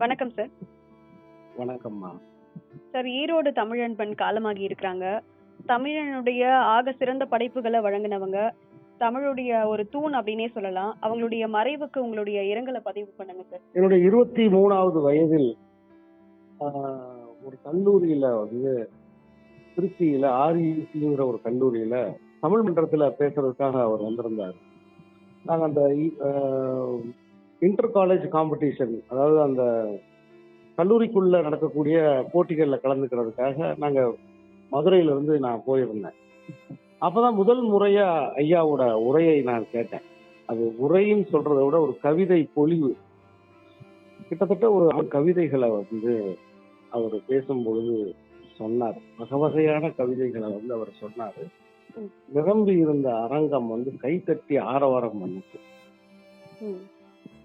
வணக்கம் சார் வணக்கம்மா. சார் ஈரோடு தமிழன்பன் காலமாகி இருக்கிறாங்க. தமிழனுடைய ஆக சிறந்த படைப்புகளை வழங்கினவங்க தமிழுடைய ஒரு தூண் அப்படின்னே சொல்லலாம். அவங்களுடைய மறைவுக்கு உங்களுடைய இரங்கலை பதிவு பண்ணுங்க சார் என்னுடைய இருபத்தி மூணாவது வயதில் ஒரு கல்லூரியில வந்து திருச்சியில ஆர்இசிங்கிற ஒரு கல்லூரியில தமிழ் மன்றத்துல பேசுறதுக்காக அவர் வந்திருந்தார். நாங்க அந்த இன்டர் காலேஜ் காம்படிஷன் அதாவது அந்த கல்லூரிக்குள்ள நடக்கக்கூடிய போட்டிகள்ல கலந்துக்கிறதுக்காக நாங்க மதுரையில இருந்து நான் போயிருந்தேன். அப்பதான் முதல் முறையா ஐயாவோட உரையை நான் கேட்டேன். அது உரைன்னு சொல்றதை விட ஒரு கவிதை பொழிவு. கிட்டத்தட்ட ஒரு கவிதைகளை வந்து அவர் பேசும் பொழுது சொன்னார். வகை வகையான கவிதைகளை வந்து அவர் சொன்னாரு. நிரம்பி இருந்த அரங்கம் வந்து கைத்தட்டி ஆரவாரம் பண்ணுச்சு.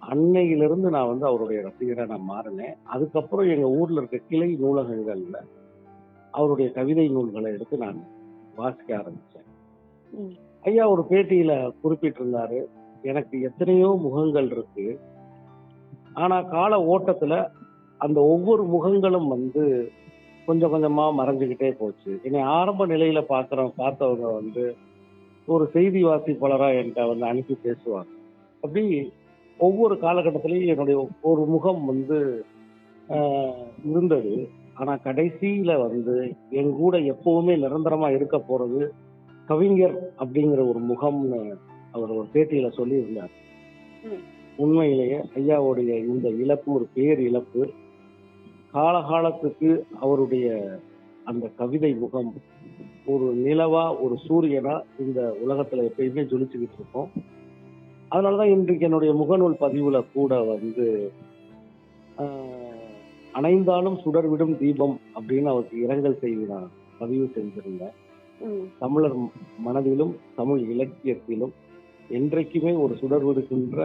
அன்னையிலிருந்து நான் வந்து அவருடைய ரசிகரா நான் மாறினேன். அதுக்கப்புறம் எங்க ஊர்ல இருக்க கிளை நூலகங்கள்ல அவருடைய கவிதை நூல்களை எடுத்து நான் வாசிக்க ஆரம்பிச்சேன். ம். ஐயா ஒரு பேட்டியில குறிப்பிட்டிருந்தாரு எனக்கு எத்தனையோ முகங்கள் இருக்கு. ஆனா கால ஓட்டத்துல அந்த ஒவ்வொரு முகங்களும் வந்து கொஞ்சம் கொஞ்சமா மறைஞ்சுக்கிட்டே போச்சு. என்னை ஆரம்ப நிலையில பாக்குற பார்த்தவங்க வந்து ஒரு செய்தி வாசிப்பாளரா என்கிட்ட வந்து அனுப்பி பேசுவாங்க. அப்படி ஒவ்வொரு காலகட்டத்திலையும் என்னுடைய ஒரு முகம் வந்து இருந்தது. ஆனா கடைசியில வந்து என் கூட எப்பவுமே நிரந்தரமா இருக்க போறது கவிஞர் அப்படிங்கிற ஒரு முகம்னு அவர் ஒரு பேட்டியில சொல்லியிருந்தார். உண்மையிலேயே ஐயாவுடைய இந்த இழப்பு ஒரு பேர் இழப்பு காலகாலத்துக்கு அவருடைய அந்த கவிதை முகம் ஒரு நிலவா ஒரு சூரியனா இந்த உலகத்துல எப்பயுமே ஜொலிச்சுக்கிட்டு இருக்கும். அதனாலதான் இன்றைக்கு என்னுடைய முகநூல் பதிவுல கூட வந்து அணைந்தாலும் சுடர்விடும் தீபம் அப்படின்னு அவருக்கு இரங்கல் செய்தி நான் பதிவு செஞ்சிருந்தேன். தமிழர் மனதிலும் தமிழ் இலக்கியத்திலும் என்றைக்குமே ஒரு சுடர் விடுக்கின்ற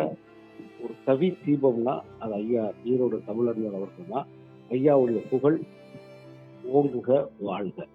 ஒரு கவி தீபம்னா அது ஐயா ஈரோடு தமிழறிஞர் அவர்கள் தான். ஐயாவுடைய புகழ் ஓங்குக வாழ்க.